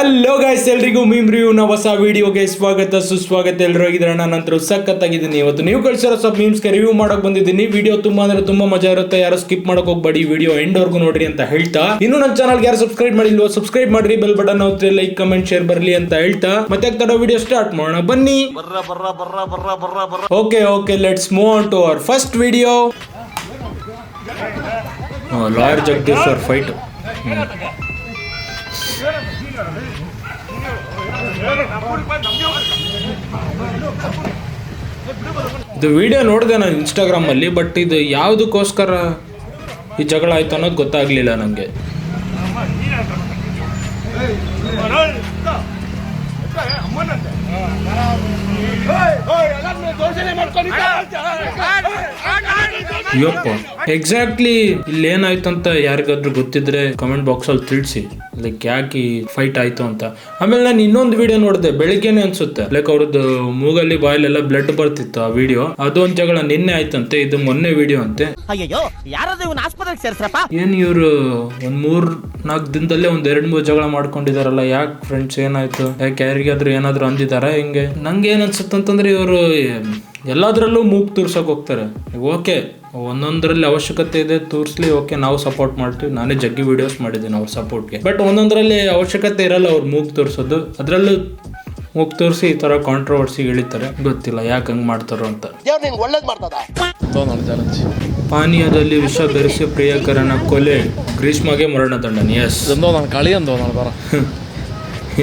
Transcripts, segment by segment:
Hello guys ಎಲ್ರಿಗೂ ಮೀಮ್ ರಿವ್ಯೂನ ಹೊಸ ವಿಡಿಯೋಗೆ ಸ್ವಾಗತ, ಸುಸ್ವಾಗತ ಎಲ್ಲರೂ ಆಗಿದ್ರೆ ನಂತರ ಸಖತ್ತಾಗಿದ್ದೀನಿ. ಇವತ್ತು ನೀವು ಕಳಿಸಿರೋ ಸ್ವಲ್ಪ ಮೀಮ್ಸ್ಗೆ ರಿವ್ಯೂ ಮಾಡೋಕೆ ಬಂದಿದ್ದೀನಿ. ವಿಡಿಯೋ ತುಂಬಾ ಅಂದ್ರೆ ತುಂಬಾ ಮಜಾ ಇರುತ್ತೆ. ಯಾರು ಸ್ಕಿಪ್ ಮಾಡೋಕೆ ಹೋಗ್ಬೇಡಿ. ವಿಡಿಯೋ ಎಂಡ್ವರೆಗೂ ನೋಡ್ರಿ ಅಂತ ಹೇಳ್ತಾ. ಇನ್ನು ನನ್ನ ಚಾನಲ್ಗೆ ಯಾರು ಸಬ್ಸ್ಕ್ರೈಬ್ ಮಾಡಿಲ್ವೋ ಸಬ್ಸ್ಕ್ರೈಬ್ ಮಾಡ್ರಿ. ಬೆಲ್ ಬಟನ್ ಹೋಗ್ತೀರಿ ಲೈಕ್ ಕಮೆಂಟ್ ಶೇರ್ ಬರಲಿ ಅಂತ ಹೇಳ್ತಾ. ಮತ್ತೆ ತಡೋ ವಿಡಿಯೋ ಸ್ಟಾರ್ಟ್ ಮಾಡೋಣ? ಬನ್ನಿ. Okay okay let's move on to our first video lawyer Jagadish ಅವ್ರ ಫೈಟ್ ಇದು ವಿಡಿಯೋ ನೋಡಿದೆ ನಾನು ಇನ್ಸ್ಟಾಗ್ರಾಮಲ್ಲಿ, ಬಟ್ ಇದು ಯಾವುದಕ್ಕೋಸ್ಕರ ಈ ಜಗಳ ಆಯ್ತು ಅನ್ನೋದು ಗೊತ್ತಾಗ್ಲಿಲ್ಲ ನನಗೆ ಯಪ್ಪ ಎಕ್ಸಾಕ್ಟ್ಲಿ ಇಲ್ಲಿ ಏನಾಯ್ತು ಅಂತ ಯಾರಿಗಾದ್ರೂ ಗೊತ್ತಿದ್ರೆ ಕಮೆಂಟ್ ಬಾಕ್ಸಲ್ಲಿ ತಿಳಿಸಿ. ಲೈಕ್ ಯಾಕೆ ಫೈಟ್ ಆಯ್ತು ಅಂತ? ಆಮೇಲೆ ನಾನು ಇನ್ನೊಂದು ವಿಡಿಯೋ ನೋಡಿದೆ ಬೆಳಿಗ್ಗೆನೆ ಅನ್ಸುತ್ತೆ. ಲೈಕ್ ಅವ್ರದ್ದು ಮೂಗಲ್ಲಿ ಬಾಯಲ್ಲೆಲ್ಲ ಬ್ಲಡ್ ಬರ್ತಿತ್ತು ಆ ವಿಡಿಯೋ ಅದೊಂದು ಜಗಳ ನಿನ್ನೆ ಆಯ್ತಂತೆ ಇದು ಮೊನ್ನೆ ವಿಡಿಯೋ ಅಂತೆ. ಅಯ್ಯಯ್ಯೋ ಯಾರಾದ್ರೂ ಇವನ್ ಆಸ್ಪತ್ರೆಗೆ ಸೇರ್ಸ್ರಪ್ಪ? ಏನ್ ಇವ್ರು ಒಂದ್ ಮೂರ್ ನಾಲ್ಕು ದಿನದಲ್ಲೇ ಒಂದ್ ಎರಡ್ ಮೂರ್ ಜಗಳ ಮಾಡ್ಕೊಂಡಿದಾರಲ್ಲ ಯಾಕೆ ಫ್ರೆಂಡ್ಸ್ ಏನಾಯ್ತು? ಯಾಕೆ ಯಾರಿಗಾದ್ರೂ ಏನಾದ್ರು ಅಂದಿದಾರ ಹಿಂಗೆ? ನಂಗೆ ಏನ್ ಅನ್ಸುತ್ತಂತಂದ್ರೆ ಇವರು ಎಲ್ಲಾದ್ರಲ್ಲೂ ಮೂಗ್ ತೋರ್ಸಕ್ ಹೋಗ್ತಾರೆ. ಓಕೆ. ಒಂದೊಂದರಲ್ಲಿ ಅವಶ್ಯಕತೆ ಇದೆ ತೋರಿಸ್ಲಿ ಓಕೆ ನಾವು ಸಪೋರ್ಟ್ ಮಾಡ್ತೀವಿ. ನಾನೇ ಜಗ್ಗಿ ವಿಡಿಯೋಸ್ ಮಾಡಿದ್ದೀನಿ ಅವ್ರ ಸಪೋರ್ಟ್ಗೆ ಬಟ್ ಒಂದೊಂದರಲ್ಲಿ ಅವಶ್ಯಕತೆ ಇರಲ್ಲ ಅವ್ರು ಮೂಗ್ ತೋರಿಸೋದು. ಅದರಲ್ಲೂ ಮೂಗ್ ತೋರಿಸಿ ಈ ಥರ ಕಾಂಟ್ರವರ್ಸಿ ಇಳಿತಾರೆ ಗೊತ್ತಿಲ್ಲ ಯಾಕೆ ಹಂಗೆ ಮಾಡ್ತಾರೋ ಅಂತ. ಪಾನೀಯದಲ್ಲಿ ವಿಷ ಬೆರೆಸಿ ಪ್ರಿಯಕರನ ಕೊಲೆ. ಗ್ರೀಷ್ಮಗೆ ಮರಣದಂಡನೆ ಎಸ್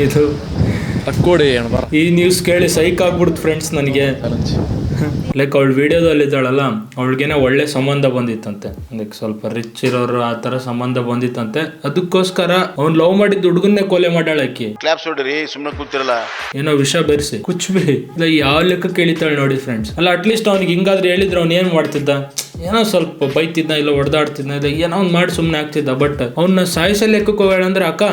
ಇದು ಈ ನ್ಯೂಸ್ ಕೇಳಿ ಸೈಕ್ ಆಗ್ಬಿಡ್ತು ಫ್ರೆಂಡ್ಸ್ ನನಗೆ. ಲೈಕ್ ಅವಳು ವಿಡಿಯೋದಲ್ಲಿ ಇದ್ದಾಳಲ್ಲ ಅವಳಿಗೇನೆ ಒಳ್ಳೆ ಸಂಬಂಧ ಬಂದಿತ್ತಂತೆ. ಲೈಕ್ ಸ್ವಲ್ಪ ರಿಚ್ ಇರೋರು ಆ ಥರ ಸಂಬಂಧ ಬಂದಿತ್ತಂತೆ. ಅದಕ್ಕೋಸ್ಕರ ಅವ್ನು ಲವ್ ಮಾಡಿದ ಹುಡುಗನ್ನೇ ಕೊಲೆ ಮಾಡ್ಯಾಳ ಆಕಿ. ಕ್ಲಾಪ್ಸ್ ಹೊಡ್ರಿ ಸುಮ್ಮನೆ ಕೂತಿರಲ್ಲ. ಏನೋ ವಿಷ ಬೆರೆಸಿ. ಕುಚ್ಬಿ. ಇಲ್ಲ ಯಾವ ಲೆಕ್ಕ ಕೇಳಿತಾಳೆ ನೋಡಿ ಫ್ರೆಂಡ್ಸ್ ಅಲ್ಲ ಅಟ್ಲೀಸ್ಟ್ ಅವ್ನಿಗೆ ಹಿಂಗಾದ್ರೆ ಹೇಳಿದ್ರೆ ಅವ್ನು ಏನು ಮಾಡ್ತಿದ್ದ? ಏನೋ ಸ್ವಲ್ಪ ಬೈತಿದ್ನ ಇಲ್ಲ ಹೊಡೆದಾಡ್ತಿದ್ದ ಇಲ್ಲ ಏನೋ ಅವ್ನು ಮಾಡಿ ಸುಮ್ಮನೆ ಆಗ್ತಿದ್ದ ಬಟ್ ಅವ್ನ ಸಾಯಿಸೋ ಲೆಕ್ಕಕ್ಕೆ ಹೋಗೋಣ ಅಂದ್ರೆ ಅಕ್ಕ?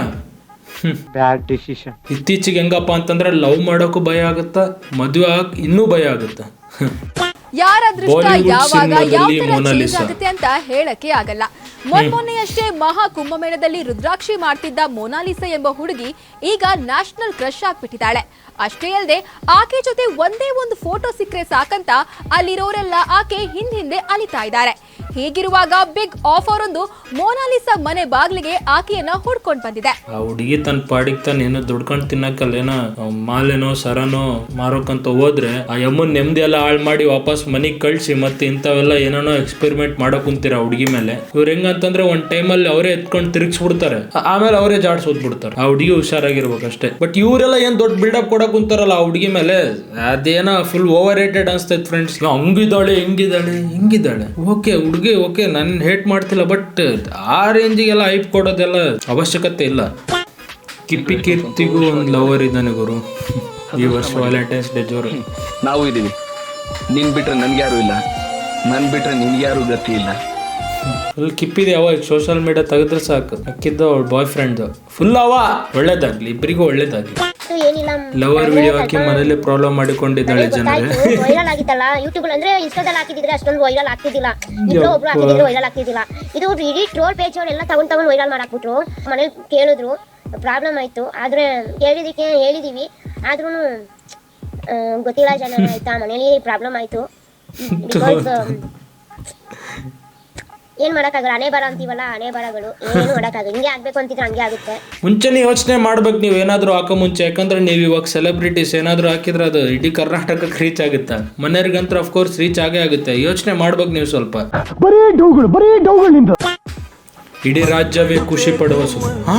ಬ್ಯಾಡ್ ಡಿಸಿಷನ್ ಇತ್ತೀಚೆಗೆ ಹೆಂಗಪ್ಪ ಅಂತಂದ್ರೆ ಲವ್ ಮಾಡೋಕ್ಕೂ ಭಯ ಆಗುತ್ತಾ ಮದುವೆ ಆಗ ಇನ್ನೂ ಭಯ ಆಗುತ್ತಾ? ಯಾರ ಅದೃಷ್ಟ ಯಾವಾಗ ಯಾವ ತರ ಚೇಂಜ್ ಆಗುತ್ತೆ ಅಂತ ಹೇಳಕ್ಕೆ ಆಗಲ್ಲ. ಮೊನ್ಮೊನ್ನೆಯಷ್ಟೇ ಮಹಾ ಕುಂಭಮೇಳದಲ್ಲಿ ರುದ್ರಾಕ್ಷಿ ಮಾಡ್ತಿದ್ದ ಮೊನಾಲಿಸಾ ಎಂಬ ಹುಡುಗಿ ಈಗ ನ್ಯಾಷನಲ್ ಕ್ರಶ್ ಆಗ್ಬಿಟ್ಟಿದ್ದಾಳೆ. ಅಷ್ಟೇ ಅಲ್ಲದೆ ಆಕೆ ಜೊತೆ ಒಂದೇ ಒಂದು ಫೋಟೋ ಸಿಕ್ಕರೆ ಸಾಕಂತ ಅಲ್ಲಿರೋರೆಲ್ಲ ಆಕೆ ಹಿಂದ್ ಹಿಂದೆ ಅಲಿತಾ ಇದ್ದಾರೆ. ಹೀಗಿರುವಾಗ ಬಿಗ್ ಆಫರ್ ಒಂದು ಮೋನಾಲಿಸಾ ಮನೆ ಬಾಗ್ಲಿಗೆ ಆಕೆಯನ್ನ ಹುಡ್ಕೊಂಡ್ ಬಂದಿದೆ. ಆ ಹುಡುಗಿ ತನ್ನ ಪಾಡಿಗೆ ತನ್ನ ಏನೋ ದುಡ್ಕೊಂಡು ತಿನ್ನಕ್ಕಲ್ಲ ಏನೋ ಮಾಲೆನೋ, ಸರನೋ ಮಾರೋಕಂತ ಹೋದ್ರೆ ಆ ಯಮ್ಮನ್ ನೆಮ್ಮದಿ ಎಲ್ಲ ಹಾಳು ಮಾಡಿ ವಾಪಸ್ ಮನೆಗೆ ಕಳ್ಸಿ ಮತ್ತೆ ಇಂಥವೆಲ್ಲ ಏನೇನೋ ಎಕ್ಸ್ಪೆರಿಮೆಂಟ್ ಮಾಡಕ್ ಕುಂತೀರ ಹುಡುಗಿ ಮೇಲೆ? ಇವ್ರು ಹೆಂಗಂತಂದ್ರೆ ಒಂದ್ ಟೈಮಲ್ಲಿ ಅವರೇ ಎತ್ಕೊಂಡು ತಿರುಗಿಸ್ಬಿಡ್ತಾರೆ. ಬಿಡ್ತಾರೆ ಆಮೇಲೆ ಅವರೇ ಜಾಡ್ಸೋದ್ಬಿಡ್ತಾರೆ ಆ ಹುಡುಗಿ ಹುಷಾರಾಗಿರ್ಬೇಕಷ್ಟೇ ಬಟ್ ಇವರೆಲ್ಲ ಏನ್ ದೊಡ್ಡ ಬಿಲ್ಡಪ್ ಕೊಡಕ್ ಕುಂತಾರಲ್ಲ ಆ ಹುಡುಗಿ ಮೇಲೆ? ಅದೇನೋ ಫುಲ್ ಓವರ್ ರೇಟೆಡ್ ಅನ್ಸ್ತೈತೆ ಫ್ರೆಂಡ್ಸ್ ಹಂಗಿದ್ದಾಳೆ, ಹಿಂಗಿದ್ದಾಳೆ ಹಿಂಗಿದ್ದಾಳೆ. ಓಕೆ ಹುಡುಗಿ ಓಕೆ ನನ್ನ ಹೇಟ್ ಮಾಡ್ತಿಲ್ಲ ಬಟ್ ಆ ರೇಂಜಿಗೆಲ್ಲ ಐಪ್ ಕೊಡೋದೆಲ್ಲ ಅವಶ್ಯಕತೆ ಇಲ್ಲ. ಕಿಪ್ಪಿ ಕೀರ್ತಿಗೂ ಒಂದು ಲವರ್ ಇದ್ದಾನೆ ಗುರು. ಈ ವರ್ಷ ವ್ಯಾಲೆಂಟೈನ್ಸ್ ಡೇ ಜೋರು. ನಾವು ಇದೀವಿ ನಿನ್ ಬಿಟ್ರೆ ನನ್ಗೆ ಯಾರು ಇಲ್ಲ. ನನ್ ಬಿಟ್ರೆ ನಿನ್ಗೆ ಯಾರು ಗತಿ ಇಲ್ಲ. ಫುಲ್ ಕಿಪ್ಪಿದೆ ಅವ ಸೋಷಿಯಲ್ ಮೀಡಿಯಾ ತೆಗೆದ್ರೆ ಸಾಕು. ಅಕ್ಕಿದ್ದ ಅವಳ ಬಾಯ್ ಫ್ರೆಂಡ್ ಫುಲ್ ಅವ. ಒಳ್ಳೇದಾಗ್ಲಿ ಇಬ್ಬರಿಗೂ ಒಳ್ಳೇದಾಗ್ಲಿ. ಲವರ್ ವಿಡಿಯೋ ಹಾಕಿ ಮನೇಲಿ ಪ್ರಾಬ್ಲಮ್ ಮಾಡಿಕೊಂಡಿದ್ದಾಳೆ ಜನರೇ. ವೈರಲ್ ಆಗಿತ್ತಲ್ಲ ಯೂಟ್ಯೂಬ್ ಅಂದ್ರೆ ಇನ್ಸ್ಟಾದಲ್ಲಿ ಹಾಕಿದ್ರೆ ಅಷ್ಟೊಂದು ವೈರಲ್ ಆಗ್ತಿದ್ದಿಲ್ಲ. ಇಬ್ರು ಒಬ್ರು ಹಾಕಿದ್ರೆ ವೈರಲ್ ಆಗ್ತಿದ್ದಿಲ್ಲ. ಇದು ಇಡೀ ಟ್ರೋಲ್ ಪೇಜ್ ಅವರೆಲ್ಲ ತಗೊಂಡ್ ತಗೊಂಡ್ ವೈರಲ್ ಮಾಡಾಕ್ಬಿಟ್ರು. ಮನೇಲಿ ಕೇಳಿದ್ರು ಪ್ರಾಬ್ಲಮ್ ಆಯ್ತು. ಆದ್ರೆ ಹೇಳಿದಕ್ಕೆ ಹೇಳಿದೀವಿ. ಆದ್ರೂ ಗೊತ್ತಿಲ್ಲ ಜನ ಆಯ್ತಾ? ಮನೇಲಿ ಪ್ರಾಬ್ಲಮ್ ಆಯ್ತು. ಬಿಕಾಸ್ ಏನ್ ಮಾಡಕ್ಕಾಗಲ್ಲ? ಹಣೆ ಬರ ಅಂತೀವಲ್ಲ ಹಣೆ ಬರಗಳು. ಏನು ಮಾಡಕ್ಕಾಗಲ್ಲ? ಹಿಂಗೆ ಆಗ್ಬೇಕು ಅಂತಿದ್ರೆ ಹಂಗೆ ಆಗುತ್ತೆ. ಮುಂಚೆನೆ ಯೋಚನೆ ಮಾಡ್ಬೇಕು ನೀವು ಏನಾದರೂ ಹಾಕೋ ಮುಂಚೆ. ಯಾಕಂದ್ರೆ ನೀವು ಇವಾಗ ಸೆಲೆಬ್ರಿಟೀಸ್ ಏನಾದರೂ ಹಾಕಿದ್ರೆ ಅದು ಇಡೀ ಕರ್ನಾಟಕಕ್ಕೆ ರೀಚ್ ಆಗುತ್ತೆ? ಮನೆಯವ್ರಿಗಂತ್ರ ಅಫ್ಕೋರ್ಸ್ ರೀಚ್ ಆಗೇ ಆಗುತ್ತೆ. ಯೋಚನೆ ಮಾಡ್ಬೇಕು ನೀವು ಸ್ವಲ್ಪ. ಬರೀ ಡೌಗಳು ಬರೀ ಡೌಗಳಿಂದ. ಇಡೀ ರಾಜ್ಯವೇ ಖುಷಿ ಪಡುವ ಸು- ಹಾ?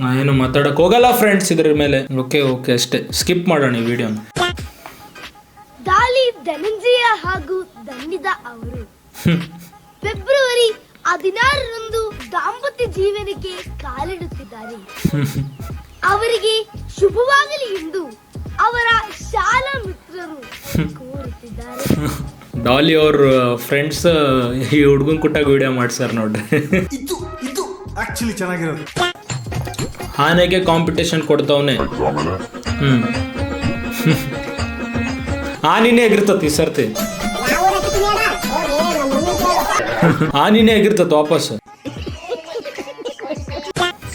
ನಾ ಏನು ಮಾತಾಡಕ್ ಹೋಗಲ್ಲ ಫ್ರೆಂಡ್ಸ್ ಇದ್ರ ಮೇಲೆ. ಓಕೆ ಓಕೆ ಅಷ್ಟೇ. ಸ್ಕಿಪ್ ಮಾಡೋಣ ಈ ವಿಡಿಯೋನ ಹಾಗೂ ದಂಡಿದ ಅವರು. ಫೆಬ್ರವರಿ ಹದಿನಾರರಂದು ದಾಂಪತ್ಯ ಜೀವನಕ್ಕೆ ಕಾಲಿಡುತ್ತಿದ್ದಾರೆ. ಅವರಿಗೆ ಶುಭವಾಗಲಿ ಎಂದು ಅವರ ಶಾಲಾ ಮಿತ್ರರು ಕೋರುತ್ತಿದ್ದಾರೆ. ಡಾಲಿ ಅವ್ರ ಫ್ರೆಂಡ್ಸ್ ಈ ಹುಡುಗನ್ ಕುಟ್ಟಾಗ ವಿಡಿಯೋ ಮಾಡ್ಸಾರ ನೋಡ್ರಿ. ಇದು ಇದು ಆಕ್ಚುಲಿ ಚೆನ್ನಾಗಿರೋದು. ಆನೆಗೆ ಕಾಂಪಿಟೇಷನ್ ಕೊಡ್ತಾವನೆ. ಹ್ಮ್. ಆನಿನೇ ಆಗಿರ್ತತಿ ಸರ್ತಿ. ಹಾನಿನೇ ಆಗಿರ್ತದ ವಾಪಸ್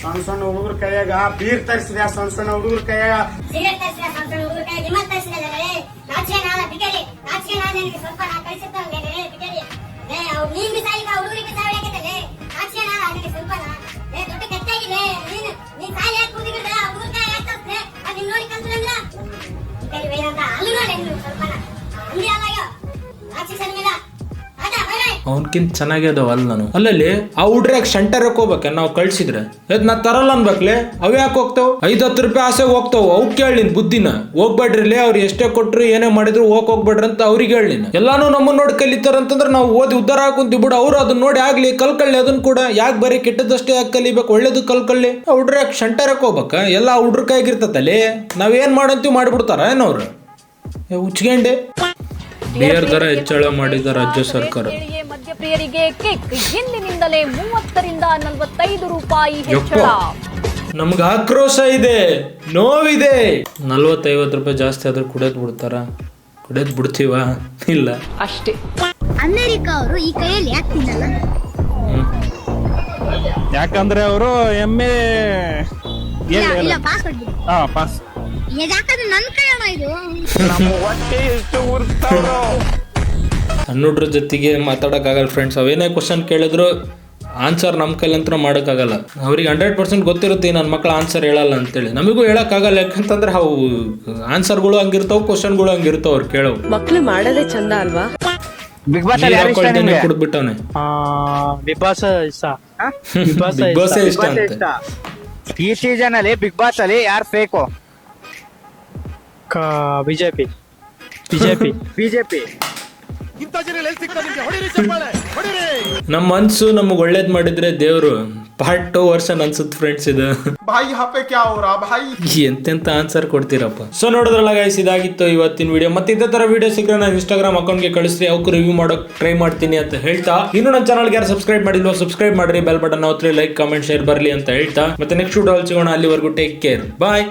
ಸಣ್ಣ ಸಣ್ಣ ಹುಡುಗರ ಕೈಯಾಗ ಬೀರ್ ತರಿಸಿದ ಸಣ್ಣ ಸಣ್ಣ ಹುಡುಗರ ಕೈಯಾಗ? ಸ್ವಲ್ಪ ಬೈ ಚೆನ್ನಾಗಿ ಅದಾವ ಅಲ್ಲ ನಾನು. ಅಲ್ಲಲ್ಲಿ ಆ ಹುಡ್ರಾಗ ಸೆಂಟರ್ ಹೋಗ್ಬೇಕ, ನಾವು ಕಳ್ಸಿದ್ರೆ. ಎದ್ ನಾ ತರಲ್ಲ ಅನ್ಬೇಕ್ಲೆ, ಅವ್ ಯಾಕೆ ಹೋಗ್ತಾವ್? ಐದ್ ಹತ್ತು ರೂಪಾಯಿ ಆಸೆ ಹೋಗ್ತಾವ, ಅವ್ ಕೇಳಿನ್ ಬುದ್ಧಿನ. ಹೋಗ್ಬೇಡ್ರಿ ಲೇ, ಅವ್ರು ಎಷ್ಟೇ ಕೊಟ್ರು ಏನೇ ಮಾಡಿದ್ರು ಹೋಗ್ ಹೋಗ್ಬೇಡ್ರಿ ಅಂತ ಅವ್ರಿಗೆ ಹೇಳಿನ ಎಲ್ಲಾನು ನಮ್ಮನ್ನ ನೋಡಿ ಕಲಿತಾರಂತಂದ್ರೆ ನಾವು ಓದಿ ಉದ್ದಾರ ಹಾಕೊಂತೀವಿ ಬಿಡು ಅವ್ರು ಅದನ್ನ ನೋಡಿ ಆಗ್ಲಿ, ಕಲ್ಕಳ್ಳಿ ಅದನ್ನ ಕೂಡ. ಯಾಕೆ ಬರೀ ಕೆಟ್ಟದಷ್ಟೇ ಯಾಕೆ ಕಲಿಬೇಕು, ಒಳ್ಳೇದು ಕಲ್ಕಳ್ಳಿ. ಸೆಂಟರ್ ಸೆಂಟರ್ಕ್ ಹೋಗ್ಬೇಕ, ಎಲ್ಲ ಹುಡ್ರ ಕೈಗಿರ್ತತಲ್ಲಿ ನಾವೇನ್ ಮಾಡಂತೀವಿ ಮಾಡ್ಬಿಡ್ತಾರ ಏನವ್ರು? ಉಚ್ಕೊಂಡೆ ಬಿಯರ್ ದರ ಹೆಚ್ಚಳ ಮಾಡಿದ ರಾಜ್ಯ ಸರ್ಕಾರ. ಮದ್ಯಪ್ರಿಯರಿಗೆ ಕೇಕ್. ಇಂದಿನಿಂದಲೇ ಮೂವತ್ತರಿಂದ ನಲವತ್ತೈದು ರೂಪಾಯಿ ಹೆಚ್ಚಳ. ನಮ್ಗೆ ಆಕ್ರೋಶ ಇದೆ ನೋವಿದೆ. ನಲ್ವತ್ತೈವತ್ತು ರೂಪಾಯಿ ಜಾಸ್ತಿ ಆದ್ರೆ ಕುಡಿಯೋದು ಬಿಡ್ತಾರ? ಕುಡಿಯೋದು ಬಿಡ್ತೀವ? ಇಲ್ಲ. ಅಷ್ಟೇ. ಅಮೆರಿಕ ಅವರು ಈ ಕೈಯಲ್ಲಿ ಯಾಕೆ ತಿನ್ನಲ್ಲ? ಯಾಕಂದ್ರೆ ಅವರು ಎಮ್ಮೆ ಇಲ್ಲ ಪಾಸ್ ಹಾ ಪಾಸ್. ಯಾಕಂದ್ರೆ ನನ್ನ ಮಾತಾಡಕ್ ಆಗಲ್ಲ ಇದು? ಸಣ್ಣ ಹುಡ್ರ ಜೊತೆಗೆ ಮಾತಾಡೋಕ್ಕಾಗಲ್ಲ ಫ್ರೆಂಡ್ಸ್ ಅವೇನೇ ಕ್ವಶನ್ ಕೇಳಿದ್ರು ಆನ್ಸರ್ ನಮ್ಮ ಕೈಲಂತ್ರ ಮಾಡೋಕ್ಕಾಗಲ್ಲ. ಅವ್ರಿಗೆ ಹಂಡ್ರೆಡ್ ಪರ್ಸೆಂಟ್ ಗೊತ್ತಿರುತ್ತೆ ನನ್ನ ಮಕ್ಳು ಆನ್ಸರ್ ಹೇಳಲ್ಲ ಅಂತೇಳಿ. ನಮಗೂ ಹೇಳೋಕ್ಕಾಗಲ್ಲ ಯಾಕಂತಂದ್ರೆ ಅವು ಆನ್ಸರ್ಗಳು ಹಂಗಿರ್ತಾವೆ ಕ್ವಶನ್ಗಳು ಹಂಗಿರ್ತಾವೆ ಅವ್ರು ಕೇಳೋ ಮಕ್ಳು ಮಾಡೋದೇ ಚಂದ ಅಲ್ವಾ? ಬಿಗ್ ಬಾಸ್ ಅಲ್ಲಿ ಯಾರು ಇಷ್ಟ ನಿಮಗೆ? ಕುಡ್ಬಿಟ್ಟವನೆ ಬಿಗ್ ಬಾಸ್ ಇಷ್ಟ. ಬಿಗ್ ಬಾಸ್ ಬಿಗ್ ಬಾಸ್ ಇಷ್ಟ ಈ ಸೀಸನ್ ಅಲ್ಲಿ ಬಿಗ್ ಬಾಸ್ ಅಲ್ಲಿ ಯಾರು ಫೇಕು ಬಿಜೆಪಿ. ಬಿಜೆಪಿ. ಬಿಜೆಪಿ. ನಮ್ಮ ಮನ್ಸು ನಮಗ್ ಒಳ್ಳೇದ್ ಮಾಡಿದ್ರೆ ದೇವ್ರು ಪಾರ್ಟ್ ಟು ವರ್ಷನ್ ಅನ್ಸುತ್ತೆ ಫ್ರೆಂಡ್ಸ್ ಇದು. ಹಾಪೆ ಎಂತೆಂತ ಆನ್ಸರ್ ಕೊಡ್ತೀರಪ್ಪ? ಸೊ ನೋಡಿದ್ರಲ್ಲ ಗೈಸ್ ಇದಾಗಿತ್ತು ಇವತ್ತಿನ ವಿಡಿಯೋ ಮತ್ತೆ ಇದೇ ತರ ವಿಡಿಯೋ ಸಿಕ್ಕರೆ ನಾನು ಇನ್ಸ್ಟಾಗ್ರಾಮ್ ಅಕೌಂಟ್ಗೆ ಕಳಿಸ್ರಿ ಅವಕ್ಕೂ ರಿವ್ಯೂ ಮಾಡೋಕೆ ಟ್ರೈ ಮಾಡ್ತೀನಿ ಅಂತ ಹೇಳ್ತಾ. ಇನ್ನು ನನ್ನ ಚಾನಲ್ಗೆ ಯಾರು ಸಬ್ಸ್ಕ್ರೈಬ್ ಮಾಡಿಲ್ವೋ ಸಬ್ಸ್ಕ್ರೈಬ್ ಮಾಡ್ರಿ. ಬೆಲ್ ಬಟನ್ ಹೋತ್ರಿ ಲೈಕ್ ಕಾಮೆಂಟ್ ಶೇರ್ ಬರಲಿ ಅಂತ ಹೇಳ್ತಾ. ಮತ್ತೆ ನೆಕ್ಸ್ಟ್ ವಿಡಿಯೋ ಸಿಗೋಣ. ಅಲ್ಲಿವರೆಗೂ ಟೇಕ್ ಕೇರ್ ಬಾಯ್